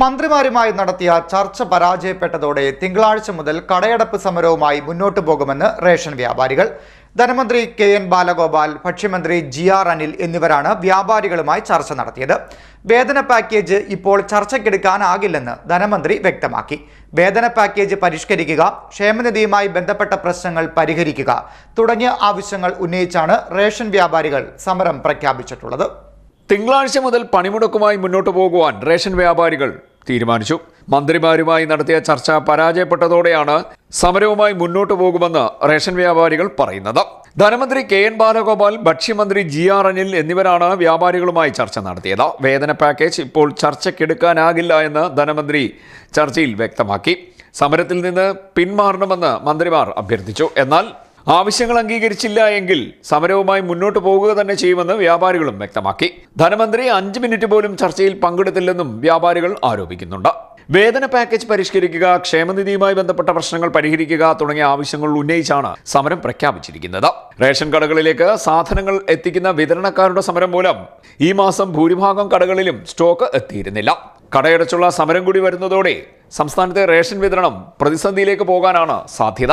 മന്ത്രിമാരുമായി നടത്തിയ ചർച്ച പരാജയപ്പെട്ടതോടെ തിങ്കളാഴ്ച മുതൽ കടയടപ്പ് സമരവുമായി മുന്നോട്ടു പോകുമെന്ന് റേഷൻ വ്യാപാരികൾ. ധനമന്ത്രി കെ എൻ ബാലഗോപാൽ ഭക്ഷ്യമന്ത്രി ജി ആർ അനിൽ എന്നിവരാണ് വ്യാപാരികളുമായി ചർച്ച നടത്തിയത്. വേതന പാക്കേജ് ഇപ്പോൾ ചർച്ചയ്ക്കെടുക്കാനാകില്ലെന്ന് ധനമന്ത്രി വ്യക്തമാക്കി. വേതന പാക്കേജ് പരിഷ്കരിക്കുക ക്ഷേമനിധിയുമായി ബന്ധപ്പെട്ട പ്രശ്നങ്ങൾ പരിഹരിക്കുക തുടങ്ങിയ ആവശ്യങ്ങൾ ഉന്നയിച്ചാണ് റേഷൻ വ്യാപാരികൾ സമരം പ്രഖ്യാപിച്ചിട്ടുള്ളത്. തിങ്കളാഴ്ച മുതൽ പണിമുടക്കുമായി മുന്നോട്ടു പോകുവാൻ റേഷൻ വ്യാപാരികൾ തീരുമാനിച്ചു. മന്ത്രിമാരുമായി നടത്തിയ ചർച്ച പരാജയപ്പെട്ടതോടെയാണ് സമരവുമായി മുന്നോട്ടു പോകുമെന്ന് റേഷൻ വ്യാപാരികൾ പറയുന്നത്. ധനമന്ത്രി കെ എൻ ബാലഗോപാൽ ഭക്ഷ്യമന്ത്രി ജി ആർ അനിൽ എന്നിവരാണ് വ്യാപാരികളുമായി ചർച്ച നടത്തിയത്. വേതന പാക്കേജ് ഇപ്പോൾ ചർച്ചയ്ക്കെടുക്കാനാകില്ല എന്ന് ധനമന്ത്രി ചർച്ചയിൽ വ്യക്തമാക്കി. സമരത്തിൽ നിന്ന് പിന്മാറണമെന്ന് മന്ത്രിമാർ അഭ്യർത്ഥിച്ചു. എന്നാൽ ആവശ്യങ്ങൾ അംഗീകരിച്ചില്ല എങ്കിൽ സമരവുമായി മുന്നോട്ട് പോകുക തന്നെ ചെയ്യുമെന്ന് വ്യാപാരികളും വ്യക്തമാക്കി. ധനമന്ത്രി അഞ്ച് മിനിറ്റ് പോലും ചർച്ചയിൽ പങ്കെടുത്തില്ലെന്നും വ്യാപാരികൾ ആരോപിക്കുന്നുണ്ട്. വേതന പാക്കേജ് പരിഷ്കരിക്കുക ക്ഷേമനിധിയുമായി ബന്ധപ്പെട്ട പ്രശ്നങ്ങൾ പരിഹരിക്കുക തുടങ്ങിയ ആവശ്യങ്ങൾ ഉന്നയിച്ചാണ് സമരം പ്രഖ്യാപിച്ചിരിക്കുന്നത്. റേഷൻ കടകളിലേക്ക് സാധനങ്ങൾ എത്തിക്കുന്ന വിതരണക്കാരുടെ സമരം മൂലം ഈ മാസം ഭൂരിഭാഗം കടകളിലും സ്റ്റോക്ക് എത്തിയിരുന്നില്ല. കടയടച്ചുള്ള സമരം കൂടി വരുന്നതോടെ സംസ്ഥാനത്തെ റേഷൻ വിതരണം പ്രതിസന്ധിയിലേക്ക് പോകാനാണ് സാധ്യത.